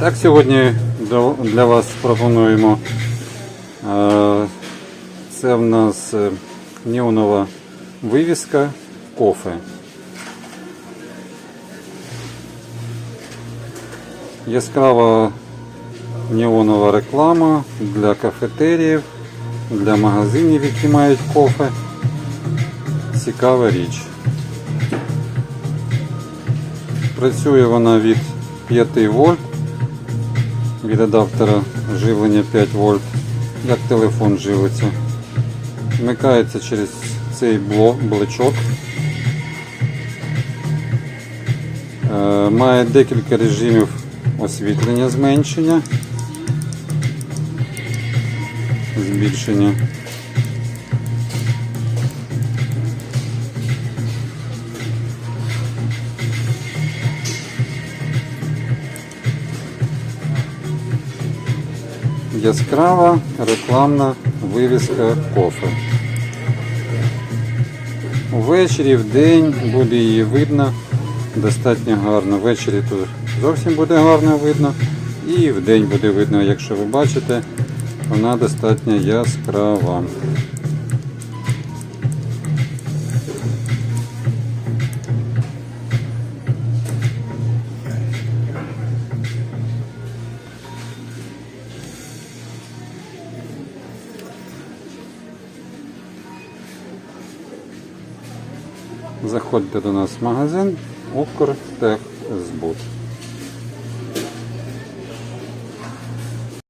Так, сьогодні для вас пропонуємо. е, Це в нас е, неонова вивіска кофе. Яскрава неонова реклама для кафетеріїв, для магазинів, які мають кофе. Цікава річ. Працює вона від 5 вольт, від адаптера живлення 5 вольт, як телефон живиться. Вмикається через цей блочок. Е, Має декілька режимів освітлення зменшення, збільшення. Яскрава рекламна вивіска кофе. Ввечері, в день буде її видно достатньо гарно. Ввечері тут зовсім буде гарно видно. І в день буде видно, якщо ви бачите, вона достатньо яскрава. Заходьте до нас в магазин Укртехзбут.